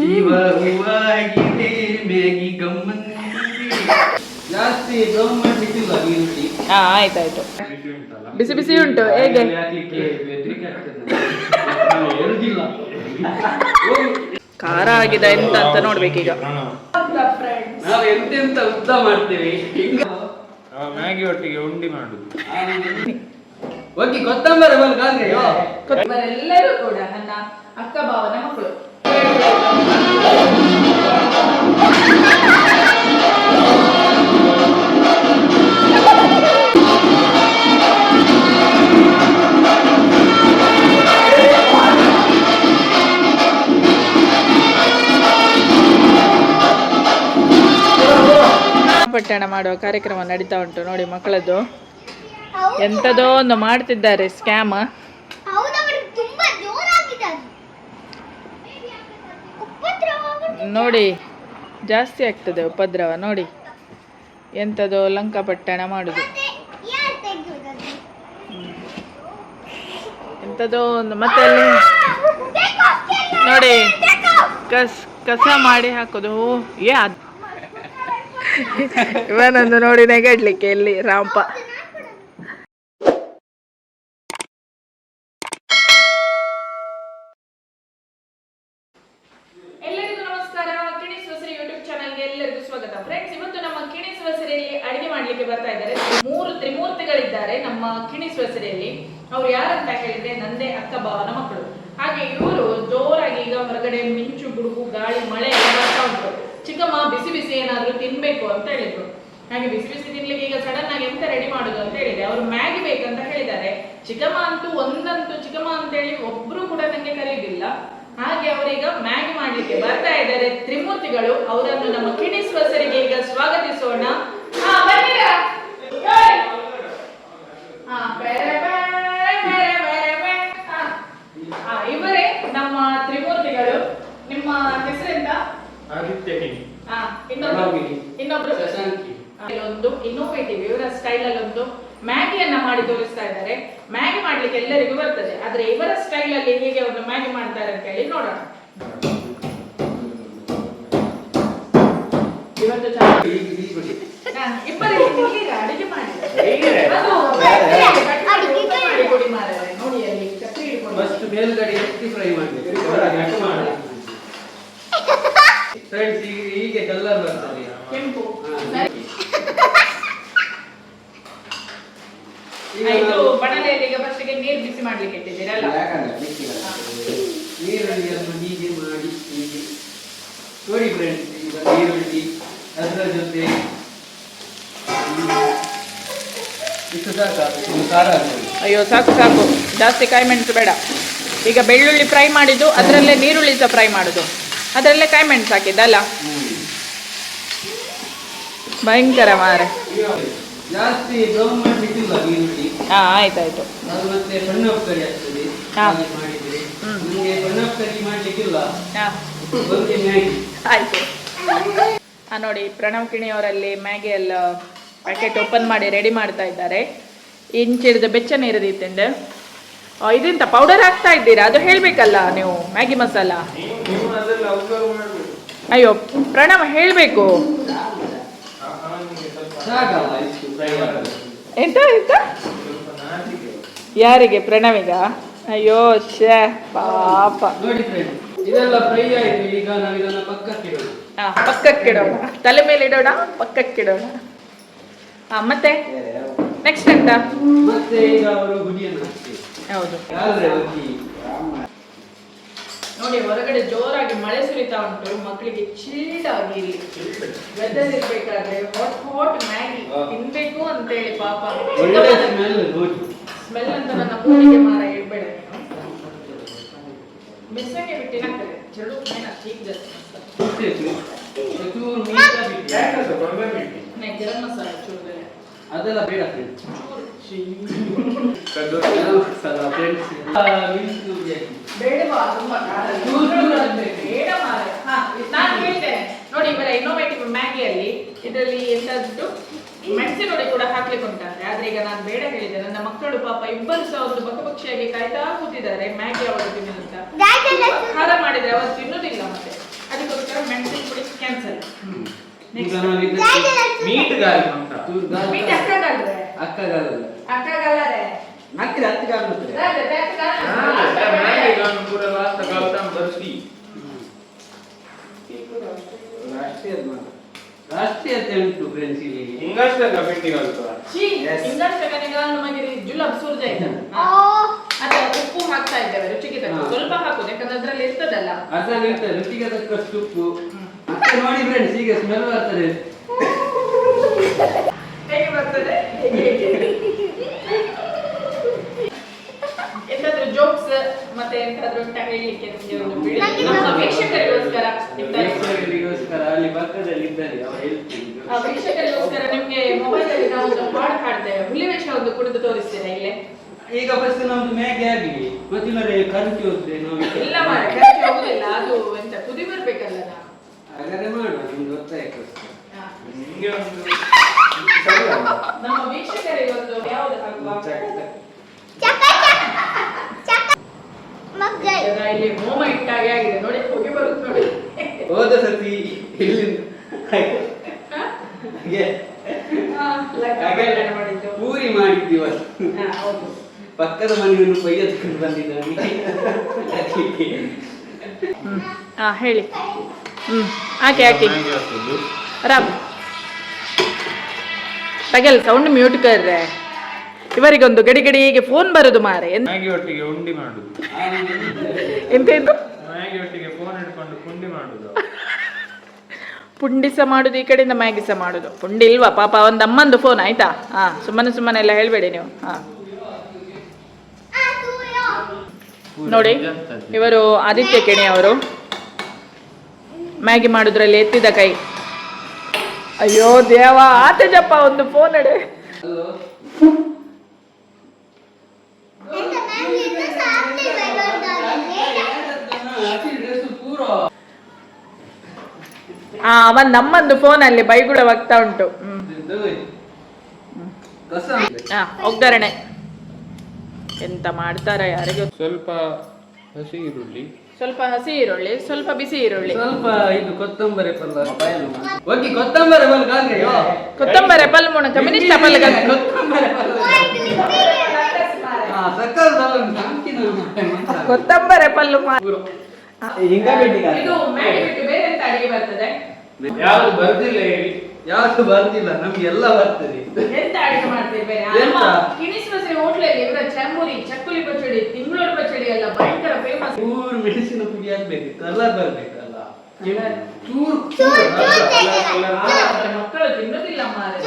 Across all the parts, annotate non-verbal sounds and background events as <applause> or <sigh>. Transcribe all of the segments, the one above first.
ಜೀವ ಹೂವಾಗಿದೆ ಮ್ಯಾಗಿ ಗಮ್ಮಂದಿದೆ ಜಾಸ್ತಿ ಹಾ ಆಯ್ತಾಯ್ತು. ಬಿಸಿ ಬಿಸಿ ಉಂಟು ಹೇಗೆ? ಖಾರ ಆಗಿದೆ ಎಂತ ಅಂತ ನೋಡ್ಬೇಕೀಗ. ನಾವು ಎಂತೆಂತ ಉದ್ದ ಮಾಡ್ತೇವೆ? ಮ್ಯಾಗಿ ಒಟ್ಟಿಗೆ ಉಂಡಿ ಮಾಡುದು. ಕೊತ್ತಂಬರಿ ಬಂದು ಎಲ್ಲರೂ ಕೂಡ ನನ್ನ ಅಕ್ಕ ಭಾವನ ಮಕ್ಕಳು. ಪಟ್ಟಣ ಮಾಡುವ ಕಾರ್ಯಕ್ರಮ ನಡೀತಾ ಉಂಟು ನೋಡಿ ಮಕ್ಕಳದ್ದು. ಎಂಥದೋ ಒಂದು ಮಾಡ್ತಿದ್ದಾರೆ ಸ್ಕ್ಯಾಮ್ ಹೌದು ಅವರು ತುಂಬಾ ಜೋರಾಗಿದ್ದಾರೆ ಉಪದ್ರವ ಆಗುತ್ತೆ. ನೋಡಿ, ಜಾಸ್ತಿ ಆಗ್ತದೆ ಉಪದ್ರವ, ನೋಡಿ. ಎಂಥದೋ ಲಂಕಾಪಟ್ಟಣ ಮಾಡುದು. ಎಂಥದೋ ಒಂದು, ಮತ್ತೆ ಅಲ್ಲಿ ನೋಡಿ. ಕಸ್, ಕಸ ಮಾಡಿ ಹಾಕೋದು. ಏ ಅದು ಇವನೊಂದು ನೋಡಿ ನೆಗಡ್ಲಿಕ್ಕೆ ಇಲ್ಲಿ ರಾಂಪ. ಸ್ವಾಗತ ಫ್ರೆಂಡ್ಸ್ ಇವತ್ತು ನಮ್ಮ ಕಿಣಿಸುವ ಸೆರೆಯಲ್ಲಿ ಅಡಿಗೆ ಮಾಡ್ಲಿಕ್ಕೆ ಬರ್ತಾ ಇದ್ದಾರೆ. ಮೂರು ತ್ರಿಮೂರ್ತಿಗಳಿದ್ದಾರೆ ನಮ್ಮ ಕಿಣಿಸುವ ಸೆರೆಯಲ್ಲಿ ಅವ್ರು ಯಾರಂತ ಹೇಳಿದ್ರೆ ನಂದೇ, ಅಕ್ಕ ಭಾವನ ಮಕ್ಕಳು ಹಾಗೆ ಇವರು ಜೋರಾಗಿ ಈಗ ಹೊರಗಡೆ ಮಿಂಚು, ಗುಡುಗು, ಗಾಳಿ, ಮಳೆ ಬರ್ತಾ ಉಂಟು. ಚಿಕ್ಕಮ್ಮ, ಬಿಸಿ ಬಿಸಿ ಏನಾದ್ರೂ ತಿನ್ಬೇಕು ಅಂತ ಹೇಳಿದ್ರು. ಹಾಗೆ ಬಿಸಿ ಬಿಸಿ ತಿನ್ಲಿಕ್ಕೆ ಈಗ ಸಡನ್ ಆಗಿ ಎಂತ ರೆಡಿ ಮಾಡುದು ಅಂತ ಹೇಳಿದೆ. ಅವರು ಮ್ಯಾಗಿ ಬೇಕಂತ ಹೇಳಿದ್ದಾರೆ. ಚಿಕ್ಕಮ್ಮ ಅಂತೂ ಒಂದಂತೂ ಚಿಕ್ಕಮ್ಮ ಅಂತ ಹೇಳಿ ಒಬ್ರು ಕೂಡ ನಂಗೆ ಕರೆಯುವುದಿಲ್ಲ ಹಾಗೆ ಅವರೀಗ ಮ್ಯಾಗಿ ಮಾಡಲಿಕ್ಕೆ ಬರ್ತಾ ಇದ್ದಾರೆ ತ್ರಿಮೂರ್ತಿಗಳು. ಅವರನ್ನು ನಮ್ಮ ಕಿಣಿಸ್ ವಸರಿಗೆ ಈಗ ಸ್ವಾಗತಿಸೋಣ. ಹಾ, ಬನ್ನಿರಾ? ಬೇರೆ, ಇವರೇ ನಮ್ಮ ತ್ರಿಮೂರ್ತಿಗಳು. ನಿಮ್ಮ ಹೆಸರಿಂದ ಆದಿತ್ಯ ಕಿಣಿ. ಹಾ, ಇನ್ನೊಬ್ರು. ಇನ್ನೊಬ್ರು ಶಶಾಂಕಿ. ಒಂದು ಇನ್ನೋವೇಟಿವ್ ಇವರ ಸ್ಟೈಲ್ ಅಲ್ಲಿ ಒಂದು ಮ್ಯಾಗಿಯನ್ನ ಮಾಡಿ ತೋರಿಸ್ತಾ ಇದ್ದಾರೆ. ಮ್ಯಾಗಿ ಮಾಡ್ಲಿಕ್ಕೆ ಎಲ್ಲರಿಗೂ ಬರ್ತದೆ. ಆದ್ರೆ ಇವರ ಸ್ಟೈಲ್ ಅಲ್ಲಿ ಹೇಗೆ ಒಂದು ಮ್ಯಾಗಿ ಮಾಡ್ತಾರೆ ಅಂತ ಹೇಳಿ ನೋಡೋಣ. ಇವತ್ತು ಅಡಿಗೆ ಮಾಡಿ. ಮಾಡಿ ಕೊಡಿ. ನೋಡಿ ಅಲ್ಲಿ ಚಕ್ರಿ ಹಿಡ್ಕೊಂಡು ಫಸ್ಟ್ ಮೇಲ್ಗಡೆ ಎತ್ತಿ ಫ್ರೈ ಫ್ರೆಂಡ್ಸ್ ಈಗ ಹೀಗೆ ಕಲರ್ ಬರ್ತದೆ ಕೆಂಪು. ಇದು ಫಸ್ಟಿಗೆ ನೀರು ಬಿಸಿ ಮಾಡ್ಲಿಕ್ಕೆ ಇಟ್ಟಿದ್ದೀರಲ್ಲ? ಹೀಗೆ ಮಾಡಿ ಹೀಗೆ ನೋಡಿ ಫ್ರೆಂಡ್ಸ್ ಈಗ ಅದರ ಜೊತೆ ಇಷ್ಟು ಸಾಕ ಒಂದು ಖಾರ ಅಯ್ಯೋ ಸಾಕು ಸಾಕು. ಜಾಸ್ತಿ ಕಾಯಿ ಮೆಣಸು ಬೇಡ. ಈಗ ಬೆಳ್ಳುಳ್ಳಿ ಫ್ರೈ ಮಾಡಿದ್ದು ಅದರಲ್ಲೇ ನೀರುಳ್ಳಿ ಸಹ ಫ್ರೈ ಮಾಡುದು. ಅದರಲ್ಲೇ ಕಾಯಿ ಮೆಣಸು ಹಾಕಿದ್ದಲ್ಲ? ಭಯಂಕರ ಮಾರೆ. ಜಾಸ್ತಿ ಹಾ ಆಯ್ತಾಯ್ತು. ಅದು ಮತ್ತೆ ಸಣ್ಣ ಕರಿ ಆಗ್ತದೆ. ಮಾಡಿದ್ರೆ. ನಿಮಗೆ ಸಣ್ಣ ಕರಿ ಮಾಡ್ಲಿಕ್ಕಿಲ್ಲ. ಹಾ. ಒಂದೇ ಮ್ಯಾಗಿ. ಆಯ್ತು. ಹಾ ನೋಡಿ ಪ್ರಣವ್ ಕಿಣಿಯವರಲ್ಲಿ ಮ್ಯಾಗಿ ಎಲ್ಲ ಪ್ಯಾಕೆಟ್ ಓಪನ್ ಮಾಡಿ ರೆಡಿ ಮಾಡ್ತಾ ಇದ್ದಾರೆ. ಇಂಚಿಡಿದ ಬೆಚ್ಚನ ಇರದಿ ತಿಂಡೆ ಇದೆಂತ ಪೌಡರ್ ಹಾಕ್ತಾ ಇದ್ದೀರಾ? ಅದು ಹೇಳ್ಬೇಕಲ್ಲ ನೀವು ಮ್ಯಾಗಿ ಮಸಾಲ. ಅಯ್ಯೋ ಪ್ರಣವ್ ಹೇಳಬೇಕು ಸಾಕಲ್ಲ ಇಷ್ಟು ಫ್ರೈ ಮಾಡೋದು ಎಂತ ಎಂತ? ಯಾರಿಗೆ? ಪ್ರಣವಿಗ? ಅಯ್ಯೋ ಶ್ಯಾ ಪಾಪ. ಇದೆಲ್ಲ ಫ್ರೈ ಆಯ್ತು ಈಗ ನಾವು ಇದನ್ನ ಪಕ್ಕಕ್ಕೆ ಇಡೋಣ ಹಾ ಪಕ್ಕಕ್ಕಿಡೋಣ. ತಲೆ ಮೇಲೆ ಇಡೋಣ ಪಕ್ಕಕ್ಕಿಡೋಣ. ಹಾ ಮತ್ತೆ? ನೆಕ್ಸ್ಟ್ ಎಂತ? ಮತ್ತೆ ಈಗ ಅವರು ಗುಡಿಯನ್ನು ಹೌದು. ನೋಡಿ ಹೊರಗಡೆ ಜೋರಾಗಿ ಮಳೆ ಸುರಿತಾ ಉಂಟು. ಮಕ್ಕಳಿಗೆ ಚಿಲ್ಡ್ ಆಗಿ ಇಲ್ಲಿ ವೆದರ್ ಇರ್ಬೇಕಾದ್ರೆ ಹಾಟ್ ಹಾಟ್ ಮ್ಯಾಗಿ ತಿನ್ಬೇಕು ಅಂತ ಹೇಳಿ ಪಾಪ ಸ್ಮೆಲ್ ಅಂತ ನನ್ನ ಕೂಡಿಗೆ ಮಾರ ಇಡ್ಬೇಡ ಬಿಸಿಗೆ ಬಿಟ್ಟಿನಾಗ್ತದೆ ಚಳು ಮೇನ ಚೀಕ್ ಜಾಸ್ತಿ ಬಿಟ್ಟು ಬಿಟ್ಟು ಗರಂ ಮಸಾಲ ಚೂರು ಅದೆಲ್ಲ ಬೇಡ ಬೇಡವಾ ತುಂಬಾ. ಬೇಡ. ಹಾ, ನಾನು ಹೇಳ್ತೇನೆ ನೋಡಿ ಇವರ ಇನ್ನೋವೇಟಿವ್ ಮ್ಯಾಗಿಯಲ್ಲಿ ಇದರಲ್ಲಿ ಎಂತದ್ದು ಮೆಣಸಿನ ನೋಡಿ ಕೂಡ ಹಾಕ್ಲಿಕ್ಕೆ ಉಂಟಂತೆ ಆದ್ರೆ ಈಗ ನಾನು ಬೇಡ ಹೇಳಿದೆ ನನ್ನ ಮಕ್ಕಳು ಪಾಪ ಇಬ್ಬರು ಸಹ ಒಂದು ಬಕಪಕ್ಷಿಯಾಗಿ ಕಾಯ್ತಾ ಕೂತಿದ್ದಾರೆ ಮ್ಯಾಗಿ ಅವರು ತಿನ್ನಲು ಅಂತ ಖಾರ ಮಾಡಿದ್ರೆ ಅವರು ತಿನ್ನುದಿಲ್ಲ ಮತ್ತೆ ಅದಕ್ಕೋಸ್ಕರ ಮೆಣಸಿನ ಪುಡಿ ಕ್ಯಾನ್ಸಲ್ ಮೀಟ್ ಗಾಳಿ ಮೀಟ್ ಅಕ್ಕಗಾಲ್ರೆ ಅಕ್ಕಗಾಲಲ್ಲ ಲಾಸ್ಟ್ ಗಾಲ್ತಾಂ ಬರ್ಸಿ ರಾಷ್ಟ್ರೀಯ ರಾಷ್ಟ್ರೀಯ ಅಂತ ಉಂಟು ಫ್ರೆಂಡ್ಸ್ ಇಲ್ಲಿ. ಹಿಂಗಷ್ಟೇ ಕಮಿಟಿ ಜುಲಾಬ್ ಸೂರ್ಜ ಅದೇ ಉಪ್ಪು ಹಾಕ್ತಾ ಇದ್ದೇವೆ ರುಚಿಗೆ ತಕ್ಕ ಸ್ವಲ್ಪ ಹಾಕುದು ಯಾಕಂದ್ರೆ ಅದ್ರಲ್ಲಿ ಇರ್ತದಲ್ಲ. ಅದ್ರಲ್ಲಿ ಇರ್ತದೆ ರುಚಿಗೆ ತಕ್ಕಷ್ಟು ಉಪ್ಪು. ನೋಡಿ ಫ್ರೆಂಡ್ಸ್ ಈಗ ಸ್ಮೆಲ್ ಬರ್ತದೆ. ಹೇಳಲಿಕ್ಕೆ ಒಂದು ನಮ್ಮ. ವೀಕ್ಷಕರಿಗೋಸ್ಕರ ವೀಕ್ಷಕರಿಗೋಸ್ಕರ ಅಲ್ಲಿ ಪಕ್ಕದಲ್ಲಿ ಇದ್ದಾರೆ ಅವ್ರು ಹೇಳ್ತೀನಿ. ಆ ವೀಕ್ಷಕರಿಗೋಸ್ಕರ ನಿಮ್ಗೆ ಮೊಬೈಲ್ ಅಲ್ಲಿ ನಾವು ಒಂದು ಹಾಡು ಹಾಡ್ತೇವೆ. ಹುಲಿ ಒಂದು ಕುಡಿದು ಇಲ್ಲೇ? ಈಗ ಫಸ್ಟ್ ನಮ್ದು ಮ್ಯಾಗಿ ಆಗಲಿ ಮತ್ತಿಲ್ಲರೆ ಕರಂಚಿ ಹೋದ್ರೆ ನಾವು ಇಲ್ಲ ಮಾರೆ ಖರ್ಚು ಹೋಗುದಿಲ್ಲ. ಅದು ಎಂತ ಕುದಿ ಬರ್ಬೇಕಲ್ಲ ನಾ ಹಾಗಾದ್ರೆ ಮಾಡುವ ನಿಮ್ಗೆ ಗೊತ್ತಾಯ್ತು ಹಾ. ನಿಮ್ಗೆ ಒಂದು ನಮ್ಮ ವೀಕ್ಷಕರಿಗೊಂದು ಯಾವ್ದು ಹಾಕುವ? ಇಲ್ಲಿ ಹೋಮ ಇಟ್ಟಾಗೆ ಆಗಿದೆ. ನೋಡಿ ಹೋಗಿ ಬರುತ್ತೆ ನೋಡಿ. ಹೋದ ಸತಿ ಇಲ್ಲಿಂದ ಮಾಡಿದ್ದು. ಪೂರಿ ಮಾಡಿದ್ದೀವ ಹೌದು. ಪಕ್ಕದ ಮನೆಯನ್ನು ಕೊಯ್ಯತ್ಕೊಂಡು ಬಂದಿದ್ದಾನೆ ಅದಕ್ಕೆ. ಹಾ ಹೇಳಿ. ಹ್ಮ್ ಆಕೆ ಹಾಕಿ ಹಾಕುದು. ರಾಮ್. ತಗೆಲ್ ಸೌಂಡ್ ಮ್ಯೂಟ್ ಕರ್ರೆ. ಇವರಿಗೊಂದು ಗಡಿ ಗಡಿಗೆ ಫೋನ್ ಬರುದು ಮಾರೆ. ಎಂತ ಮ್ಯಾಗಿ ಒಟ್ಟಿಗೆ ಉಂಡಿ ಮಾಡುದು. ಎಂತ ಇದು? ಮ್ಯಾಗಿ ಒಟ್ಟಿಗೆ ಫೋನ್ ಇಟ್ಕೊಂಡು ಪುಂಡಿ ಮಾಡುದು. ಪುಂಡಿಸ ಮಾಡುದು ಈ ಕಡೆಯಿಂದ ಮ್ಯಾಗಿಸ ಮಾಡುದು. ಪುಂಡಿ ಇಲ್ವಾ? ಪಾಪ ಒಂದು ಅಮ್ಮಂದು ಫೋನ್ ಆಯ್ತಾ? ಹಾ ಸುಮ್ಮನೆ ಸುಮ್ಮನೆ ಎಲ್ಲ ಹೇಳ್ಬೇಡಿ ನೀವು. ಹಾ. ಆ ತೂಯೋ ನೋಡಿ ಇವರು ಆದಿತ್ಯ ಕೆಣಿ ಅವರು. ಮ್ಯಾಗಿ ಮಾಡುದ್ರಲ್ಲಿ ಎತ್ತಿದ ಕೈ. ಅಯ್ಯೋ ದೇವ ಆತಜಪ್ಪ ಒಂದು ಫೋನ್ ಎಡೆ ಅಲ್ಲೋ ಎಂತ ಮ್ಯಾಗಿ ಇದ್ದು ಸಾಕ್ತಿ ಬೈಬರ್ದಾಗಿದೆ ಹಸಿ ಡ್ರೆಸ್ ಪೂರ ಆ ಅವನ್ ನಮ್ಮಂದು ಫೋನ್ ಅಲ್ಲಿ ಬೈಗುಳವಾಗ್ತಾ ಉಂಟು. ಹ್ಮ್. ಕಸ ಆ, ಒಗ್ಗರಣೆ. ಎಂತ ಮಾಡ್ತಾರ ಯಾರಿಗೂ? ಸ್ವಲ್ಪ ಹಸಿ ಈರುಳ್ಳಿ. ಸ್ವಲ್ಪ ಹಸಿ ಈರುಳ್ಳಿ ಸ್ವಲ್ಪ ಬಿಸಿ ಈರುಳ್ಳಿ. ಸ್ವಲ್ಪ ಇದು ಕೊತ್ತಂಬರಿ ಪಲ್ಲ ಹೋಗಿ ಕೊತ್ತಂಬರಿ ಪಲ್ಲ ಕೊತ್ತಂಬರಿ ಪಲ್ ಮುಣ ಕಮ್ಯುನಿಸ್ಟ್ ಪಲ್ ಕೊತ್ತಂಬರಿ ಪಲ್ಲ ಕೊತ್ತಂಬರಿ ಪಲ್ಲು ಇದು ಬೇರೆ ಎಂತ ಅಡಿಗೆ ಬರ್ತದೆ? ಯಾವ್ದು ಬರ್ದಿಲ್ಲ ಹೇಳಿ. ಯಾವ್ದು ಬರ್ದಿಲ್ಲ ನಮ್ಗೆ ಎಲ್ಲ ಬರ್ತದೆ ಎಂತ ಅಡುಗೆ ಮಾಡ್ತೀರಿ ಬೇರೆ? ಎಂತ? ಕಿಣಿಸ್ವಸರಿ ಹೋಟ್ಲಲ್ಲಿ ಇವರ ಚಂಬುರಿ ಚಕ್ಕುಲಿ ಪಚಡಿ ತಿಂಗಳೂರು ಪಚಡಿ ಎಲ್ಲ ಭಯಂಕರ ಫೇಮಸ್ ಚೂರು ಮೆಣಸಿನ ಪುಡಿ ಹಾಕ್ಬೇಕು ಕಲರ್ ಬರ್ಬೇಕಲ್ಲ. ಚೂರು ಚೂರ್ ಚೂರ್ ಮಕ್ಕಳು ತಿನ್ನೋದಿಲ್ಲ ಮಾರೆ.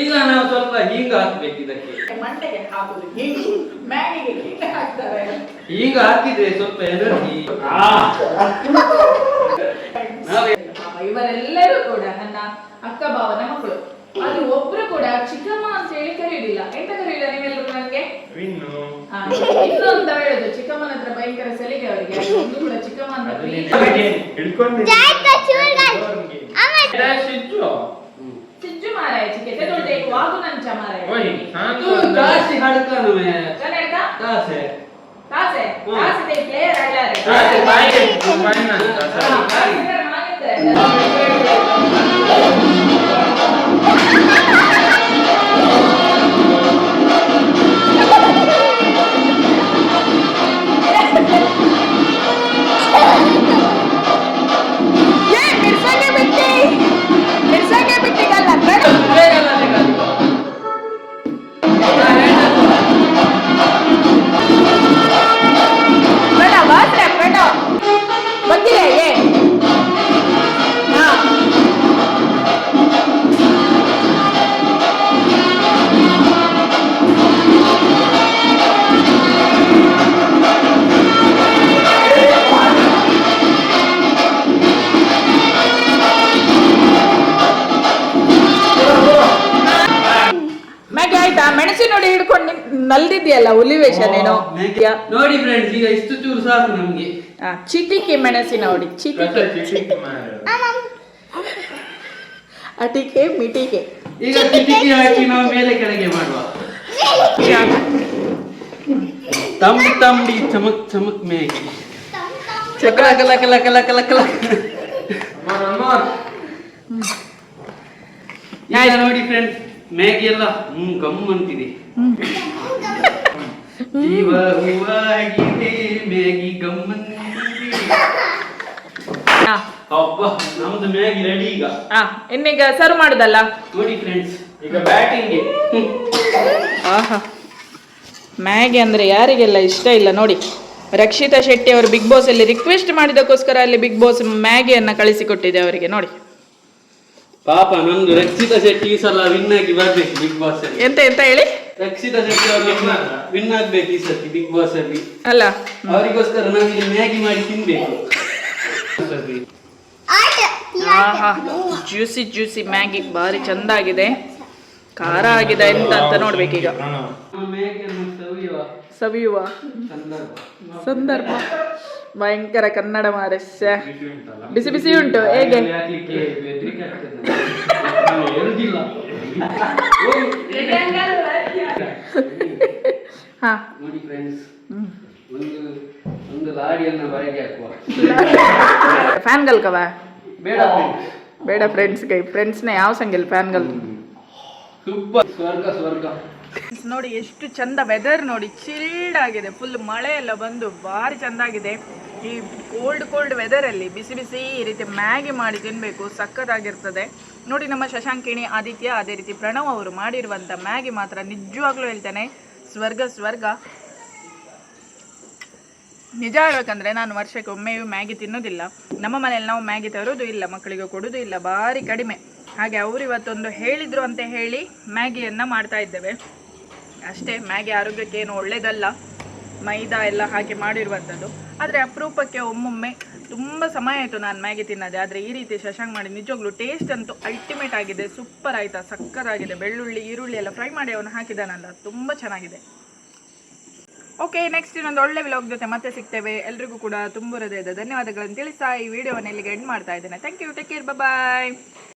ಈಗ ನಾವು ಸ್ವಲ್ಪ ಹಿಂಗ್ ಹಾಕ್ಬೇಕು ಇದಕ್ಕೆ. ಮಂಡೆಗೆ ಹಾಕುದು. ಹಿಂಗು. ಮ್ಯಾಗಿಗೆ ಹಿಂಗೆ ಹಾಕ್ತಾರೆ. ಈಗ ಹಾಕಿದ್ರೆ ಸ್ವಲ್ಪ ಎನರ್ಜಿ ಪಾಪ <laughs> ಇವರೆಲ್ಲರೂ ಕೂಡ ನನ್ನ ಅಕ್ಕ ಭಾವನ ಮಕ್ಕಳು. ಆದ್ರೆ ಒಬ್ರು ಕೂಡ ಚಿಕ್ಕಮ್ಮ ಅಂತ ಹೇಳಿ ಕರೆಯುವುದಿಲ್ಲ ಎಂತ ಕರೆಯುವುದಿಲ್ಲ ನೀವೆಲ್ಲರೂ ನನಗೆ? ಇನ್ನು ಅಂತ ಹೇಳುದು. ಚಿಕ್ಕಮ್ಮನ ಹತ್ರ ಭಯಂಕರ ಸಲಿಗೆ ಅವರಿಗೆ. ಒಂದು ಕೂಡ ಚಿಕ್ಕಮ್ಮ ಅಂತ ಚಿಜ್ಜು ಮಾರಾಯ ಚಿಕ್ಕೆ. ದೊಡ್ಡ ವಾಗು ನಂಚ ಮಾರಾಯ. ಓಯ್, ನಾನು ತೂ ಜಾಸ್ತಿ ಹಡ್ಕ ನಮೆ ಕನ್ನಡ ಕಾಸೆ. ಕಾಸೆ? ಹ್ಮ್. ಕಾಸೆ ಪ್ಲೇಯರ್ ಅಂತ, ಮೆಣಸಿನ ನೋಡಿ ಹಿಡ್ಕೊಂಡು ನಲ್ದಿದ್ಯಲ್ಲ ಹುಲಿ ವೇಷ ನೀನು? ನೋಡಿ ಫ್ರೆಂಡ್ಸ್ ಈಗ ಇಷ್ಟು ಚೂರು ಸಾಕು ನಮ್ಗೆ. ಆ, ಚಿಟಿಕೆ ಮೆಣಸಿನ ನೋಡಿ ಚಿಟಿಕೆ. ಚಿಟಿಕೆ ಅಟಿಕೆ ಮಿಟಿಕೆ. ಈಗ ಕಿಟಕಿ ಹಾಕಿ ನಾವು ಮೇಲೆ ಕೆಳಗೆ ಮಾಡುವ. ತಮ್ ತಂಬಿ ಚಮಕ್ ಚಮಕ್ ಮ್ಯಾಗಿ ಚಕಲ ಕಲ ಕಲ ಕಲ ಕಲ ಕಲ. ಈಗ ನೋಡಿ ಫ್ರೆಂಡ್ಸ್ ಮ್ಯಾಗಿ ಎಲ್ಲ ಹ್ಮ್ ಗಮ್ ಅಂತಿದೆ. ಜೀವ ಹೂವಾಗಿದೆ ಮ್ಯಾಗಿ ಗಮ್ ಅಂತಿದೆ. ನಮ್ದು ಮ್ಯಾಗಿ ರೆಡಿ ಈಗ. ಇನ್ನೀಗ ಸರ್ವ್ ಮಾಡುದಲ್ಲ? ನೋಡಿ ಫ್ರೆಂಡ್ಸ್ ಈಗ ಬ್ಯಾಟಿಂಗ್ ಆಹಾ. ಮ್ಯಾಗಿ ಅಂದ್ರೆ ಯಾರಿಗೆಲ್ಲ ಇಷ್ಟ ಇಲ್ಲ ನೋಡಿ. ರಕ್ಷಿತಾ ಶೆಟ್ಟಿ ಅವರು ಬಿಗ್ ಬಾಸ್ ಅಲ್ಲಿ ರಿಕ್ವೆಸ್ಟ್ ಮಾಡಿದಕ್ಕೋಸ್ಕರ ಅಲ್ಲಿ ಬಿಗ್ ಬಾಸ್ ಮ್ಯಾಗಿಯನ್ನು ಕಳಿಸಿಕೊಟ್ಟಿದೆ ಅವರಿಗೆ ನೋಡಿ. ಪಾಪ ನಮ್ದು ರಕ್ಷಿತ ಶೆಟ್ಟಿ ಈ ಸಲ ವಿನ್ ಆಗಿ ಬರ್ಬೇಕು ಬಿಗ್ ಬಾಸ್ ಅಲ್ಲಿ. ಎಂತ ಎಂತ ಹೇಳಿ? ರಕ್ಷಿತ ಶೆಟ್ಟಿ ಅವರು ವಿನ್ ಆಗ್ಬೇಕು ಈ ಸತಿ ಬಿಗ್ ಬಾಸ್ ಅಲ್ಲಿ. ಅಲ್ಲ. ಅವರಿಗೋಸ್ಕರ ನಾವಿಲ್ಲಿ ಮ್ಯಾಗಿ ಮಾಡಿ ತಿನ್ಬೇಕು. ಆಹಾ ಜ್ಯೂಸಿ ಜ್ಯೂಸಿ ಮ್ಯಾಗಿ ಬಾರಿ ಚಂದ ಆಗಿದೆ. ಖಾರ ಆಗಿದೆ ಎಂತ ಅಂತ ನೋಡ್ಬೇಕೀಗ ಈಗ. ಸವಿಯುವ ಸವಿಯುವ ಸಂದರ್ಭ. ಸಂದರ್ಭ. ಭಯಂಕರ ಕನ್ನಡ ಮಾರಸ್ಯ ಬಿಸಿ ಬಿಸಿ ಉಂಟು ಹೇಗೆ ಹಾ ನೋಡಿ ಫ್ರೆಂಡ್ಸ್. ಒಂದು ಒಂದು ಲಾಡಿಯನ್ನು ಹೊರಗೆ ಹಾಕುವ ಫ್ಯಾನ್ಗಲ್ ಕವ ಬೇಡ. ಬೇಡ ಫ್ರೆಂಡ್ಸ್ಗೆ ಫ್ರೆಂಡ್ಸ್ನ ಯಾವ ಫ್ಯಾನ್ ಗಲ್ ಸೂಪರ್ ಸ್ವರ್ಗ ಸ್ವರ್ಗ ನೋಡಿ ಎಷ್ಟು ಚಂದ ವೆದರ್ ನೋಡಿ ಚಿಲ್ಡ್ ಆಗಿದೆ ಫುಲ್ ಮಳೆ ಎಲ್ಲ ಬಂದು ಭಾರಿ ಚಂದ ಆಗಿದೆ. ಈ ಕೋಲ್ಡ್ ಕೋಲ್ಡ್ ವೆದರಲ್ಲಿ ಬಿಸಿ ಬಿಸಿ ಈ ರೀತಿ ಮ್ಯಾಗಿ ಮಾಡಿ ತಿನ್ನಬೇಕು ಸಖತ್ತಾಗಿರ್ತದೆ ನೋಡಿ ನಮ್ಮ ಶಶಾಂಕಿಣಿ ಆದಿತ್ಯ, ಅದೇ ರೀತಿ ಪ್ರಣವ್ ಅವರು ಮಾಡಿರುವಂತ ಮ್ಯಾಗಿ ಮಾತ್ರ ನಿಜವಾಗ್ಲೂ ಹೇಳ್ತೇನೆ, ಸ್ವರ್ಗ ಸ್ವರ್ಗ. ನಿಜ ಹೇಳ್ಬೇಕಂದ್ರೆ ನಾನು ವರ್ಷಕ್ಕೆ ಒಮ್ಮೆಯೂ ಮ್ಯಾಗಿ ತಿನ್ನೋದಿಲ್ಲ. ನಮ್ಮ ಮನೇಲಿ ನಾವು ಮ್ಯಾಗಿ ತರೋದು ಇಲ್ಲ, ಮಕ್ಕಳಿಗೆ ಕೊಡೋದು ಇಲ್ಲ, ಭಾರಿ ಕಡಿಮೆ. ಹಾಗೆ ಅವರು ಇವತ್ತೊಂದು ಹೇಳಿದ್ರು ಅಂತ ಹೇಳಿ ಮ್ಯಾಗಿಯನ್ನು ಮಾಡ್ತಾ ಇದ್ದೇವೆ. ಅಷ್ಟೇ ಮ್ಯಾಗಿ ಆರೋಗ್ಯಕ್ಕೆ ಏನು ಒಳ್ಳೇದಲ್ಲ. ಮೈದಾ ಎಲ್ಲ ಹಾಕಿ ಮಾಡಿರುವಂಥದ್ದು. ಆದರೆ ಅಪರೂಪಕ್ಕೆ ಒಮ್ಮೊಮ್ಮೆ ತುಂಬ ಸಮಯ ಆಯಿತು ನಾನು ಮ್ಯಾಗಿ ತಿನ್ನೋದೆ. ಆದರೆ ಈ ರೀತಿ ಶಶಾಂಕ್ ಮಾಡಿ ನಿಜವಾಗ್ಲೂ ಟೇಸ್ಟ್ ಅಂತೂ ಅಲ್ಟಿಮೇಟ್ ಆಗಿದೆ. ಸೂಪರ್ ಆಯಿತಾ? ಸಕ್ಕತ್ತಾಗಿದೆ. ಬೆಳ್ಳುಳ್ಳಿ, ಈರುಳ್ಳಿ ಎಲ್ಲ ಫ್ರೈ ಮಾಡಿ ಅವನು ಹಾಕಿದಾನಲ್ಲ ತುಂಬ ಚೆನ್ನಾಗಿದೆ. ಓಕೆ ನೆಕ್ಸ್ಟ್ ಇನ್ನೊಂದು ಒಳ್ಳೆ ವಿಲಾಗ್ ಜೊತೆ ಮತ್ತೆ ಸಿಗ್ತೇವೆ. ಎಲ್ರಿಗೂ ಕೂಡ ತುಂಬ ಹೃದಯದ ಧನ್ಯವಾದಗಳನ್ನು ತಿಳಿಸ್ತಾ ಈ ವಿಡಿಯೋವನ್ನು ಇಲ್ಲಿಗೆ ಎಂಡ್ ಮಾಡ್ತಾ ಇದ್ದೇನೆ. Thank you take care bye